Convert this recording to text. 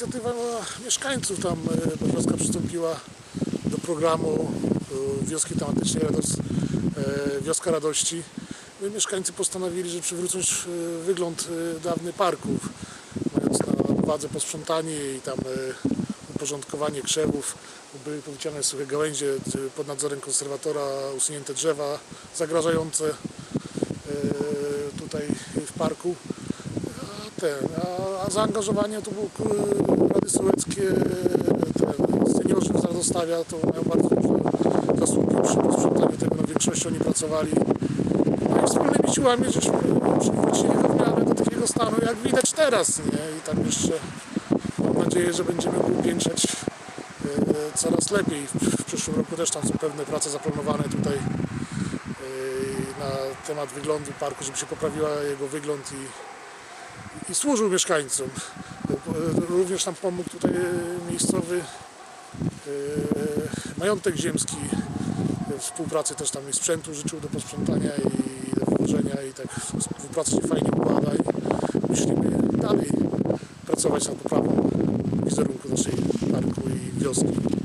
inicjatywa mieszkańców. Tam e, Wioska przystąpiła do programu e, wioski tematycznej e, Wioska Radości. No mieszkańcy postanowili, że przywrócą wygląd e, dawny parków, mając na uwadze posprzątanie i tam uporządkowanie krzewów. Były powyciane suche gałęzie, pod nadzorem konserwatora usunięte drzewa zagrażające tutaj w parku. Ten, a, a zaangażowanie to było k- Rady Sołeckie, ten, seniorzy to mają bardzo duże zasługi przy posprzątaniu tego, no w większości oni pracowali. No i wspólnymi siłami żeśmy w miarę do takiego stanu, jak widać teraz, nie? I tam jeszcze mam nadzieję, że będziemy upiększać e, coraz lepiej. W, przyszłym roku też tam są pewne prace zaplanowane tutaj e, na temat wyglądu parku, żeby się poprawiła jego wygląd i, i służył mieszkańcom. Również nam pomógł tutaj e, miejscowy e, majątek ziemski. Współpracy też tam i sprzętu życzył do posprzątania i do wyłożenia i tak współpraca się fajnie układa i myślimy dalej pracować nad poprawą wizerunku naszej parku i wioski.